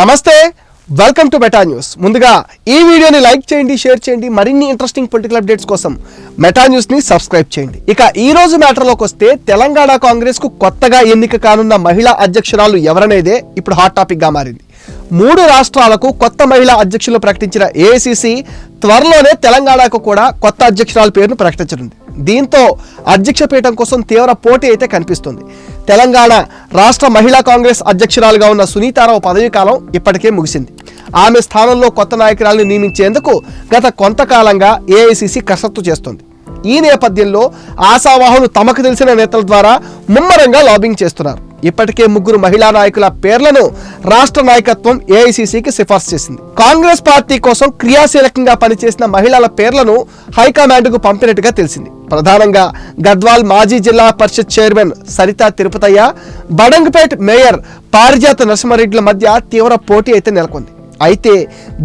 నమస్తే welcome to meta news ముందుగా ఈ వీడియోని లైక్ చేయండి షేర్ చేయండి మరిన్ని ఇంట్రెస్టింగ్ పొలిటికల్ అప్డేట్స్ కోసం మెటా న్యూస్ని సబ్స్క్రైబ్ చేయండి. ఇక ఈ రోజు మ్యాటర్లోకి వస్తే తెలంగాణ కాంగ్రెస్కు కొత్తగా ఎన్నిక కానున్న మహిళా అధ్యక్షురాలు ఎవరనేదే ఇప్పుడు హాట్ టాపిక్గా మారింది. మూడు రాష్ట్రాలకు కొత్త మహిళా అధ్యక్షులు ప్రకటించిన ఏఐసిసి త్వరలోనే తెలంగాణకు కూడా కొత్త అధ్యక్షురాల పేరును ప్రకటించనుంది. దీంతో అధ్యక్ష పీఠం కోసం తీవ్ర పోటీ అయితే కనిపిస్తుంది. తెలంగాణ రాష్ట్ర మహిళా కాంగ్రెస్ అధ్యక్షురాలుగా ఉన్న సునీతారావు పదవీ కాలం ఇప్పటికే ముగిసింది. ఆమె స్థానంలో కొత్త నాయకురాలను నియమించేందుకు గత కొంతకాలంగా ఏఐసిసి కసరత్తు చేస్తోంది. ఈ నేపథ్యంలో ఆశావాహులు తమకు తెలిసిన నేతల ద్వారా ముమ్మరంగా లాబింగ్ చేస్తున్నారు. ఇప్పటికే ముగ్గురు మహిళా నాయకుల పేర్లను రాష్ట్ర నాయకత్వం ఏఐసిసికి సిఫార్సు చేసింది. కాంగ్రెస్ పార్టీ కోసం క్రియాశీలకంగా పనిచేసిన మహిళల పేర్లను హైకమాండ్కు పంపినట్టుగా తెలిసింది. ప్రధానంగా గద్వాల్ మాజీ జిల్లా పరిషత్ చైర్మన్ సరితా తిరుపతయ్య బడంగపేట్ మేయర్ పారిజాత నరసింహారెడ్డిల మధ్య తీవ్ర పోటీ అయితే నెలకొంది. అయితే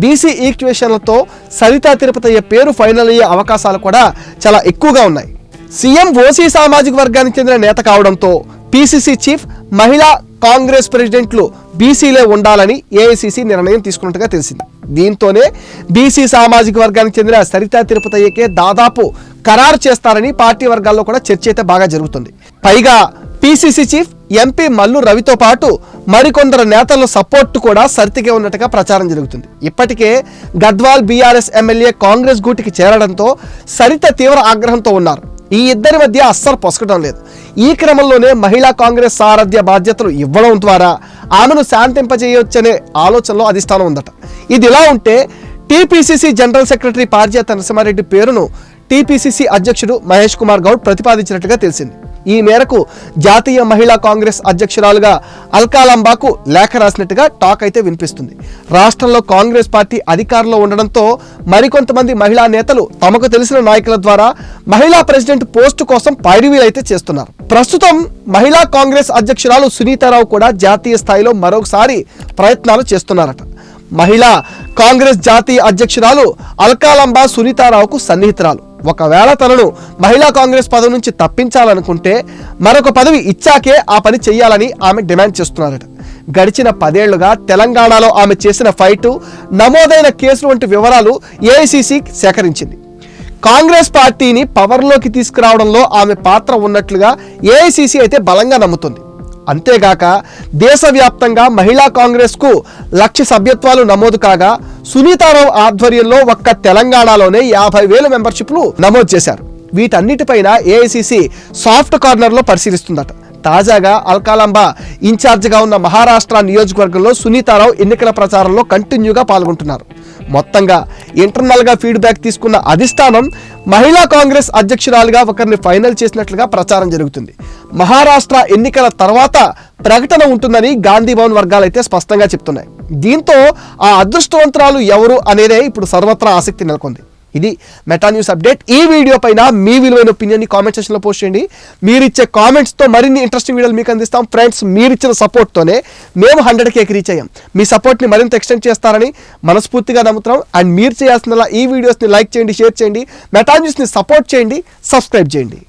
బీసీ ఈక్వేషన్లతో సరితా తిరుపతయ్య పేరు ఫైనల్ అయ్యే అవకాశాలు కూడా చాలా ఎక్కువగా ఉన్నాయి. సీఎం ఓసీ సామాజిక వర్గానికి చెందిన నేత కావడంతో పీసీసీ చీఫ్ మహిళా కాంగ్రెస్ ప్రెసిడెంట్లు బీసీలే ఉండాలని ఏఐసీసీ నిర్ణయం తీసుకున్నట్టుగా తెలిసింది. దీంతోనే బీసీ సామాజిక వర్గానికి చెందిన సరితా తిరుపతయ్యకే దాదాపు ఖరారు చేస్తారని పార్టీ వర్గాల్లో కూడా చర్చ అయితే బాగా జరుగుతుంది. పైగా పీసీసీ చీఫ్ ఎంపీ మల్లు రవితో పాటు మరికొందరు నేతల సపోర్ట్ కూడా సర్తికే ఉన్నట్టుగా ప్రచారం జరుగుతుంది. ఇప్పటికే గద్వాల్ బీఆర్ఎస్ ఎమ్మెల్యే కాంగ్రెస్ గూటికి చేరడంతో సరిత తీవ్ర ఆగ్రహంతో ఉన్నారు. ఈ ఇద్దరి మధ్య అస్సలు పొసకటం లేదు. ఈ క్రమంలోనే మహిళా కాంగ్రెస్ సారథ్య బాధ్యతలు ఇవ్వడం ద్వారా ఆమెను శాంతింపజేయొచ్చనే ఆలోచనలో అధిష్టానం ఉందట. ఇది ఇలా ఉంటే TPCC general secretary Parijatha Narasimha Reddy పేరును టీపీసీసీ అధ్యక్షుడు మహేష్ కుమార్ గౌడ్ ప్రతిపాదించినట్లుగా తెలిసింది. ఈ మేరకు జాతీయ మహిళా కాంగ్రెస్ అధ్యక్షురాలుగా అల్కాలంబాకు లేఖ రాసినట్టుగా టాక్ అయితే వినిపిస్తుంది. రాష్ట్రంలో కాంగ్రెస్ పార్టీ అధికారంలో ఉండడంతో మరికొంతమంది మహిళా నేతలు తమకు తెలిసిన నాయకుల ద్వారా మహిళా ప్రెసిడెంట్ పోస్టు కోసం పైరువీలైతే అయితే చేస్తున్నారు. ప్రస్తుతం మహిళా కాంగ్రెస్ అధ్యక్షురాలు సునీతారావు కూడా జాతీయ స్థాయిలో మరొకసారి ప్రయత్నాలు చేస్తున్నారట. మహిళా కాంగ్రెస్ జాతీయ అధ్యక్షురాలు అల్కాలంబా సునీతారావుకు సన్నిహితురాలు. ఒకవేళ తనను మహిళా కాంగ్రెస్ పదవి నుంచి తప్పించాలనుకుంటే మరొక పదవి ఇచ్చాకే ఆ పని చేయాలని ఆమె డిమాండ్ చేస్తున్నారట. గడిచిన పదేళ్ళుగా తెలంగాణలో ఆమె చేసిన ఫైటు నమోదైన కేసులు వంటి వివరాలు ఏఐసిసి సేకరించింది. కాంగ్రెస్ పార్టీని పవర్లోకి తీసుకురావడంలో ఆమె పాత్ర ఉన్నట్లుగా ఏఐసిసి అయితే బలంగా నమ్ముతుంది. అంతేగాక దేశవ్యాప్తంగా మహిళా కాంగ్రెస్కు లక్ష సభ్యత్వాలు నమోదు కాగా సునీతారావు ఆధ్వర్యంలో ఒక్క తెలంగాణలోనే యాభై వేల మెంబర్షిప్లు నమోదు చేశారు. వీటన్నిటిపైన ఏఐసిసి సాఫ్ట్ కార్నర్లో పరిశీలిస్తుందట. తాజాగా అల్కాలంబా ఇన్ఛార్జిగా ఉన్న మహారాష్ట్ర నియోజకవర్గంలో సునీతారావు ఎన్నికల ప్రచారంలో కంటిన్యూగా పాల్గొంటున్నారు. మొత్తంగా ఇంటర్నల్గా ఫీడ్బ్యాక్ తీసుకున్న అధిష్టానం మహిళా కాంగ్రెస్ అధ్యక్షురాలుగా ఒకరిని ఫైనల్ చేసినట్లుగా ప్రచారం జరుగుతుంది. మహారాష్ట్ర ఎన్నికల తర్వాత ప్రకటన ఉంటుందని గాంధీ భవన్ వర్గాలు అయితే స్పష్టంగా చెప్తున్నాయి. దీంతో ఆ అదృష్టవంతరాలు ఎవరు అనేదే ఇప్పుడు సర్వత్రా ఆసక్తి నెలకొంది. ఇది మెటా న్యూస్ అప్డేట్. ఈ వీడియో పైన మీ విలువైన ఒపీనియన్ని కామెంట్ సెక్షన్లో పోస్ట్ చేయండి. మీరు ఇచ్చే కామెంట్స్తో మరిన్ని ఇంట్రెస్టింగ్ వీడియోలు మీకు అందిస్తాం. ఫ్రెండ్స్ మీరు ఇచ్చిన సపోర్ట్తోనే మేము హండ్రెడ్ కేక్ రీచ్ అయ్యాం. మీ సపోర్ట్ని మరింత ఎక్స్టెండ్ చేస్తారని మనస్ఫూర్తిగా నమ్ముతున్నాం. అండ్ మీరు చేయాల్సిన ఈ వీడియోస్ని లైక్ చేయండి షేర్ చేయండి. మెటా న్యూస్ని సపోర్ట్ చేయండి సబ్స్క్రైబ్ చేయండి.